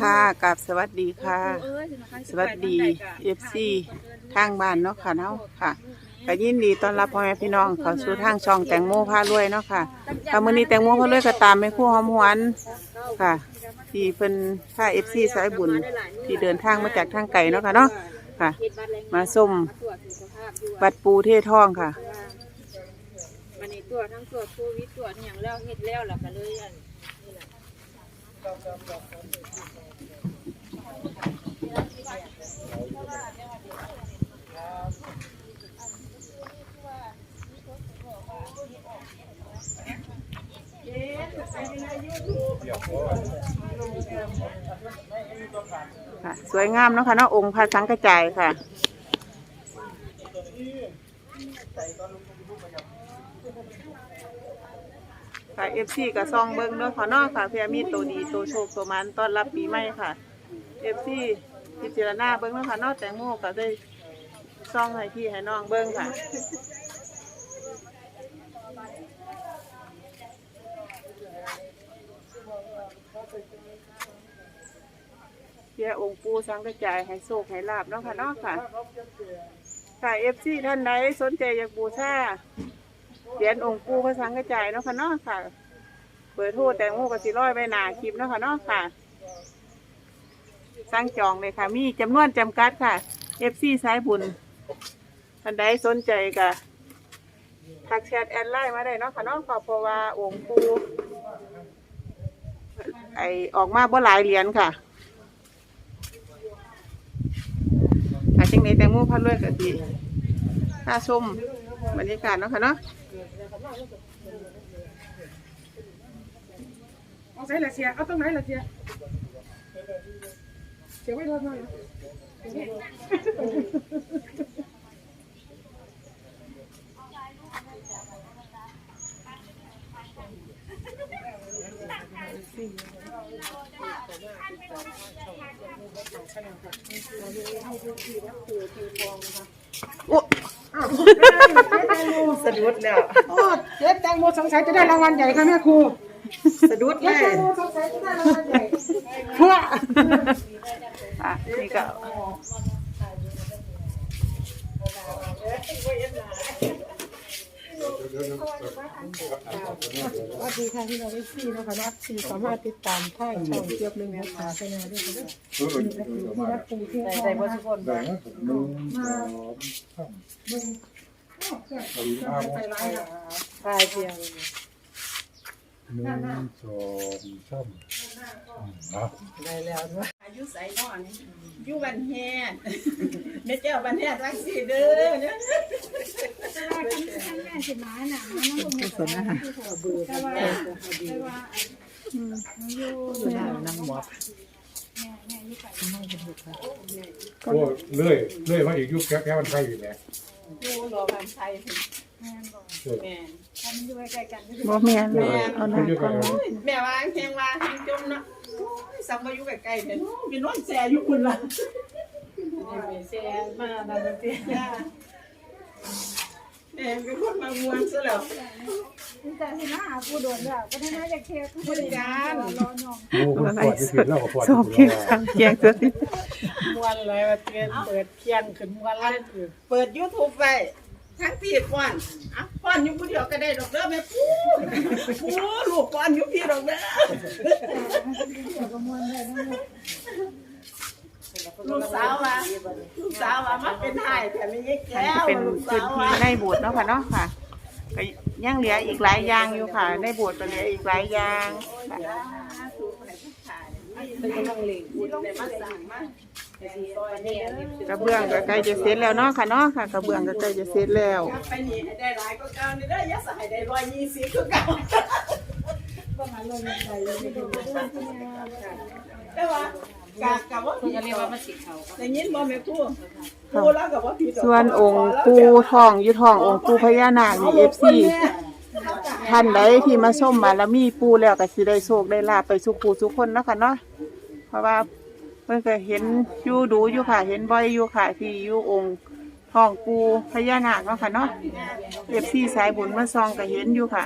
ค่ะกับสวัสดีค่ะ สวัสดีเอฟซีทางบ้านเนาะค่ะเนาะค่ะก็ยินดีต้อนรับพ่อแม่พี่น้องเข้าสู่ทางช่องแตงโมพารวยเนาะค่ะค่ะมื้อนี้แตงโมพารวยก็ตามแม่ครู่หอมหวานค่ะ ที่เพิ่นค่าเอฟซีสายบุญที่เดินทางมาจากทางไกลเนาะค่ะเนาะค่ะ มาส้มวัดปูเททองค่ะวันนี้ตัวทั้งตัวโควิดตัวทั้งอย่างแล้วเฮ็ดแล้วล่ะก็เลยอันนี่แหละ ค่ะสวยงามเนาะค่ะเนาะองค์พระสังกระจายค่ะ ค่ะเอฟซีกับซองเบิ้งเนาะค่ะเนาะค่ะเพื่อมีตัวดีตัวโชคตัวมันต้อนรับปีใหม่ค่ะเอฟซีพิจารณาเบิ้งเนาะค่ะเนาะแตงโมก็ได้ซองให้พี่ให้น้องเบิ้งค่ะเพื่อองค์ปูสังกระจายให้โชคให้ลาบเนาะค่ะเนาะค่ะค่ะเอฟซีท่านใดสนใจอยากบูชา เหรียญองค์ปูพระสังกระจายเนาะค่ะเนาะค่ะ เปิดโทษแตงโมกับสิร้อยใบหนาคลิปเนาะค่ะเนาะค่ะสร้างจองเลยค่ะ มีจำนวนจำกัดค่ะเอฟซีสายบุญท่านใดสนใจกะทักแชทแอดไลน์มาได้เนาะค่ะเนาะค่ะเพราะว่าองค์ปูไอออกมาบ่หลายเหรียญค่ะค่ะจังในแตงโมพัดด้วยกะทิค่าชมบรรยากาศเนาะค่ะเนาะ เอาใส่ละเสียเอาตรงไหนละเสียเสียไว้รอหน่อ ยสะดุดแล้วโอ้เจ๊แตงโมสงสัยจะได้รางวัลใหญ่ค่ะแม่ครูสะดุดเลเจ๊ยแตงโมสงสัยจะได้รางวัลใหญ่เพื่ออะนี่ก็สวัสดีค่ะพี่น้องเอฟซีนะคะรักที่สามารถติดตามท่ายช่องเทียบหนึ่งนะคะไปนาด้วยกันที่รักปูที่ทองนะคะ ได้นะผมหนึ่งสองสาม ไปร้ายค่ะทายเพียงหนึ่งสองสามอะได้แล้วด้วยอายุใส่นอนอยู่บันแฮดแม่เจ้าบันแฮดรักสีเด้อเนี่ยสนนะคะโอ้เลื่อยเลื่อยมาอีกยุคแก้แก้มันไทยอยู่เนี่ย อยู่รอพันไทยเพิ่นแม่นบ่แม่นเลยเอาหไม่น้าเยอะก่กัอนนแม่ว่าแฮงว่าแฮงจมเนาะโอ้ยสัมมาอยู่ใกล้ๆเพิ่นมีนอนแซ่อยู่คุณล่ะแซ่มาดันเตี้ยแม่เป็นคนมามวนซะแล้วแต่ที่หน้าผู้โดนแล้วก็ได้น่าจะเคลียร์บริการรอน้อง โอ้คนปวดที่ผิดแล้วก็ปวดสอบเพียงสามเพียงตัวนี้ มวนเลยว่าเตือนเปิดเพียงขึ้นมวนเลยเปิด YouTube ไว้ทั้งปีป้อนอะป้อนอยู่ผู้เดียวก็ได้ดอกเด้อแม่ปูปูลูกป้อนอยู่พี่ดอกเด้อลูกสาวว่าลูกสาวว่ามันเป็นไห้แต่ไม่ยิ่แก้วเป็นลูกพื้นวที่ว่าในโบสถ์เนาะค่ะเนาะค่ะก็ยังเหลืออีกหลายอย่างอยู่ค่ะ ในโบสถ์ก็เหลืออีกหลายอย่างค่ะ เป็นกำลังเล็งบุญในมาสั่งมา กระเบื้องก็ใกล้จะเสร็จแล้วเนาะค่ะเนาะค่ะกระเบื้องก็ใกล้จะเสร็จแล้วไปนี่ให้ได้หลายก็เก่านี่ได้อยาสายได้ร้อยยี่สิบก็เก่าแต่ว่ากะกะว่าพี่เรียกว่ามันสิเขาแต่ยินบ่แม่พูพูแล้วกับว่าพี่ส่วนองค์ปูทองอยู่ทององค์ปูพญานาคนี่เอฟซีท่านใดที่มาส้มบารมีปูแล้วก็สิได้โชคได้ลาบไปสุขปูสุขคนเนาะค่ะเนาะเพราะว่า พิ่นก็เห็นอยู่ดูอยู่ค่ะ เห็นบ่อยอยู่ค่ะที่อยู่องค์ท้องปูพญานาคเนาะค่ะเนาะเอฟซีสายบุญมาซองก็เห็นอยู่ค่ะ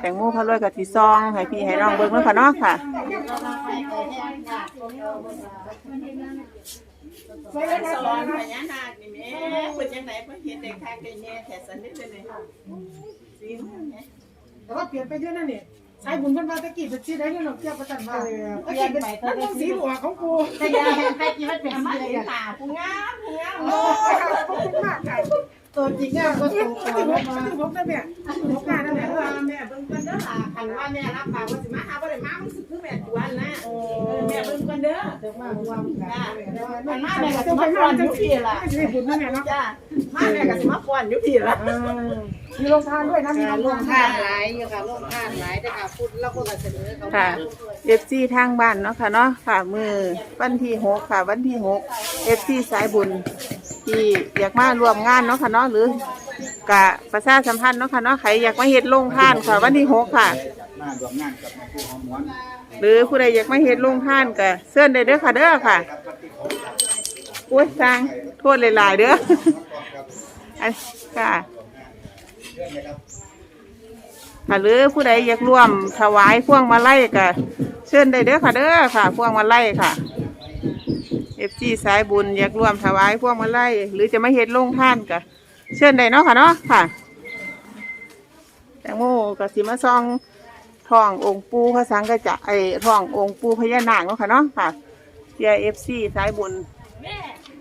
แตงโมพะรวยกับที่ซองให้พี่ให้น้องเบิ่งเนาะค่ะเนาะค่ะไปสอนพญานาคนี่แม่เพิ่นจังไดเพิ่นเฮ็ดได้คักได้แน่แท้สันนิดเลยสิแม่แต่ว่าเปลี่ยนไปเยอะนั่นนี่ สายบุญเพิ่นว่าตะกี้เป็นสีได้เรื่องเกี่ยวกับตันว่าตะกี้เป็นมันต้องสีหลวงของกูแต่ยาแห่งใครกินมันเป็นมาสีเห็นอะตาผู้งามผู้งามโอ้ขอบคุณมากค่ะตัวจริงเนี่ยก็ถูกตัวแล้วมาถูกนั่นเนี่ยถูกงานนั่นแหละว่าแม่เบิ่งเพิ่นเด้อล่ะคันว่าแม่รับปากว่าสิมาหาบ่ได้มามันสิคือแม่จวนนะเออแม่เบิ่งเพิ่นเด้อถึงมารวมกันจ้ามัมันนมามาแม่แม่ก็ก็จะสิไปมามาป้อนจัองยู่ซี่พี่ล่ะจะได้บุญนั่นแหละเนาะจ้า มาแม่ก็สิมาป้อนอยู่พี่ล่ะมีโรงทานด้วยนะมีโรงร่วมทาท่านนหลายอยู่ค่ะร่วมท่านหลายแต่ค่ะพูดแล้วก็เสนอเขาค่ะเอฟซีทางบ้านเนาะค่ะเนาะค่ะมือวันที่หกค่ะ วันที่หกเอฟซีสายบุญที่อยากมารวมงานเนาะค่ะเนาะหรือกะประชาสัมพันธ์เนาะค่ะเนาะใครอยากมาเฮ็ดโรงทานค่ะ วันที่หกค่ะมารวมงานกับแม่ครูหอมหวนหรือผู้ใดอยากมาเฮ็ดโรงทานก็เชิญได้เด้อค่ะเด้อค่ะโอ้ยสร้างโทษหลายๆเด้ออัน ค่ะค่ะหรือผู้ใดอยากร่วมถวายพ่วงมาไลัยก็เชิญได้เด้อค่ะเด้อค่ะพ่วงมาไลัยค่ะเอฟซีสายบุญอยากร่วมถวายพ่วงมาไลัยหรือจะมาเฮ็ดโรงท่านก็เชิญได้เนาะค่ะเนาะค่ะ แตงโมกับสิมาซองทององค์ปูพระสังกระจะไอทององค์ปูพญานาคเนาะค่ะเนาะค่ะเอฟซีสายบุญ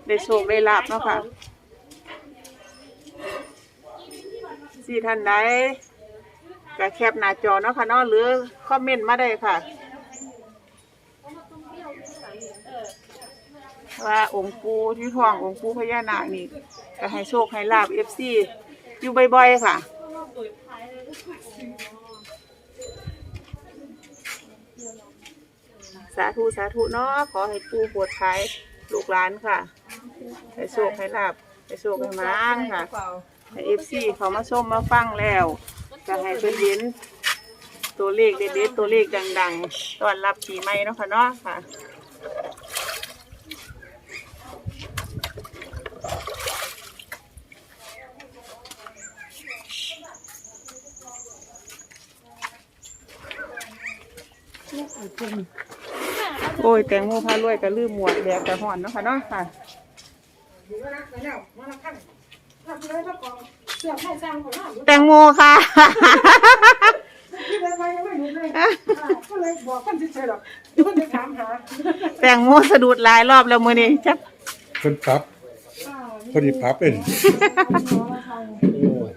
ได้โชคได้ลาบเนาะค่ะ สี่ท่านใดก็แคปหน้าจอเนาะค่ะเนาะหรือคอมเมนต์มาได้ค่ะ ว่าองค์ปูที่ท่ององค์ปูพญานาคนี่ก็ให้โชคให้ลาบเอฟซีอยู่บ่อยๆค่ะสาธุสาธุเนาะขอให้ปูปวดภัยลูกหลานค่ะ ให้โชคให้ลาบให้โชคให้มานค่ะ เอฟซีเขามาชมมาฟังแล้วจะให้เพิ่นเห็นตัวเลขเด็ดๆตัวเลขดังๆต้อนรับปีใหม่เนาะค่ะเนาะค่ะโอ้ยแตงโมพารวยก็ลืมหมวดแดกกระห่อนเนาะค่ะเนาะค่ะ อยู่แล้วนะแล้วมาละขั้นถ้าไปเลยถ้ากองเสื้อผ้าสร้างของเราแตงโมค่ะ ที่เลยไปยังไม่หยุดเลยก็เลยบอกคนเฉยๆหรอกเดี๋ยวคนจะถามหาแตงโมสะดุดหลายรอบแล้วมือนี้จักเพิ่นปรับพอดีปรับเป็นโอ้ย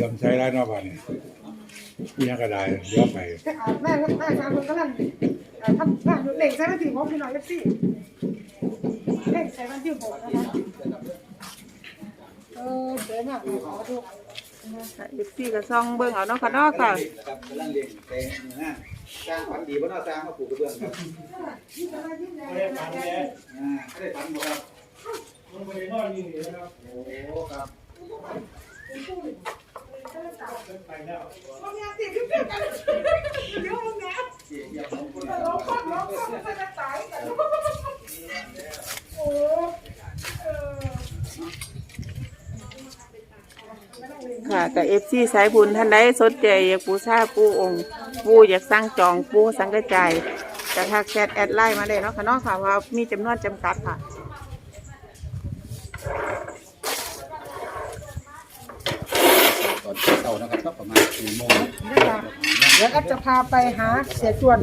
ยอมใช้ได้เนอกบ้านนี่อีหยังก็ได้เดี๋ยวไปแม่แม่ชาวคนกำลังทำงานอยู่เล่งใช้วันที่หกพี่น้องเอฟซีเล่งใช้วันที่หกนะคะ เออเจ๋งอะขอดูเด็กซี่ก็ซ่องเบิ่งเอาเนาะค่ะเนาะค่ะครับกำลังเรียนแต่เนื้อสร้างฝันดีบ่เนาะสร้างมาปลูกกระเบื้องครับอ่าไม่ได้ฝันบ่ครับโอ้ครับบางอย่างติดอยู่เพื่อนกันเดี๋ยวมึงนะเสียเดียวของคนร้องคนร้องคนมันจะตายกันโอ้เออ ค่ะกับเอฟซีสายบุญท่านใดสนใจอยากบูชาปูองค์ปูอยากสร้างจองปูสังกระจายจะทักแชทแอดไลน์มาได้เนาะค่ะเนาะค่ะว่ามีจำนวนจำกัดค่ะตอนเช้านะครับก็ประมาณ4โมงนะคะเดี๋ยวก็จะพาไปหาเสียจวน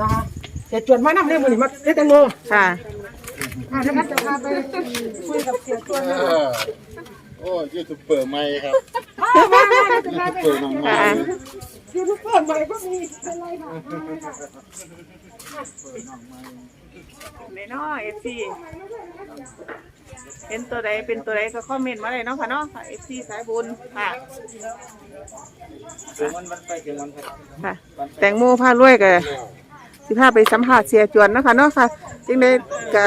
นะคะเสียจวนมานั่งเล่นมือนี่มาเล่นแตงโมค่ะอ่าเดี๋ยวก็จะพาไปคุยกับเสียจวนนะเออ โอ้ยูทูบเบอร์ใหม่ครับมามามาจะพาไปเบอร์หาน้องใหม่ค่ะยูทูบเบอร์ใหม่ก็มีเป็นไรค่ะมาค่ะในเนาะเอฟซีเห็นตัวใดเป็นตัวใดก็คอมเมนต์มาเลยเนาะค่ะเนาะค่ะเอฟซีสายบุญค่ะถึงวันมันไปถึงวันครับค่ะแตงโมพารวยกับสิพาไปสัมผัสเสียจวนเนาะค่ะเนาะค่ะจึงได้กะ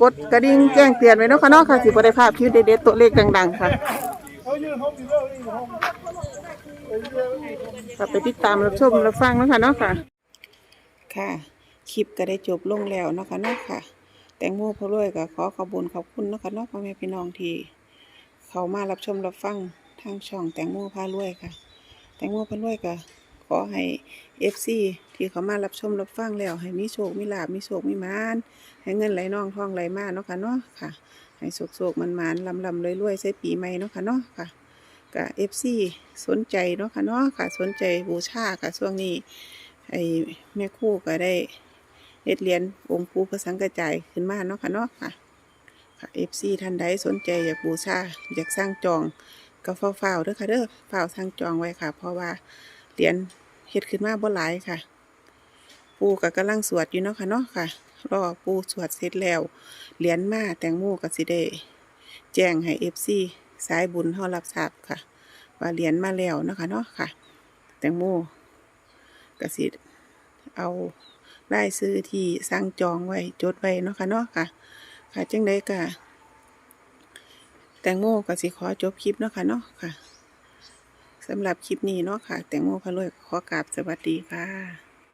กดกระดิ่งแจ้งเตือนไว้เนาะค่ะเนาะค่ะสิบ่ได้ภาพคลิปเด็ดๆตัวเลขดัง ๆ ค่ะก็ไปติดตามรับชมรับฟังเนาะค่ะเนาะค่ะ ค่ะคลิปก็ได้จบลงแล้วเนาะค่ะเนาะค่ะ แตงโมพอรวยก็ขอขอบคุญขอบคุณเนาะคะเนาะพ่อแม่พี่น้องที่เขามารับชมรับฟังทางช่องแตงโมพารวยค่ะ แตงโมพารวยก็ ขอให้เอฟซีที่เขามารับชมรับฟังแล้ว ให้มีโชคมีลาบมีโชคมีมานให้เงินไหลน่องทองไหลมาเนาะค่ะเนาะค่ะ ให้โชคโชคมันมานลำลำรวยรวยใส่ปีใหม่เนาะค่ะเนาะค่ะกับเอฟซีสนใจเนาะค่ะเนาะค่ะสนใจบูชาค่ะช่วงนี้ไอ้แม่คู่ก็ได้เฮ็ดเรียญองค์ปู่พระสังกระจายขึ้นมาเนาะค่ะเนาะค่ะค่ะเอฟซีท่านใดสนใจอยากบูชาอยากสร้างจองก็เฝ้าวๆเด้อค่ะเด้อเฝ้าสร้างจองไว้ค่ะ เพราะว่า เหรียญเฮ็ดขึ้นมาบ่หลายค่ะ ปูก็กำลังสวดอยู่เนาะค่ะเนาะค่ะ รอปูสวดเสร็จแล้ว เหรียญมาแตงโมก็สิได้แจ้งให้เอฟซีสายบุญเฮารับทราบค่ะ ว่าเหรียญมาแล้วเนาะค่ะเนาะค่ะ แตงโมก็สิเอารายซื้อที่สร้างจองไว้จดไว้เนาะค่ะเนาะค่ะ ค่ะจังไดก็แตงโมก็สิขอจบคลิปเนาะค่ะเนาะค่ะ สำหรับคลิปนี้เนาะค่ะ แตงโมพะรวยขอกราบสวัสดีค่ะ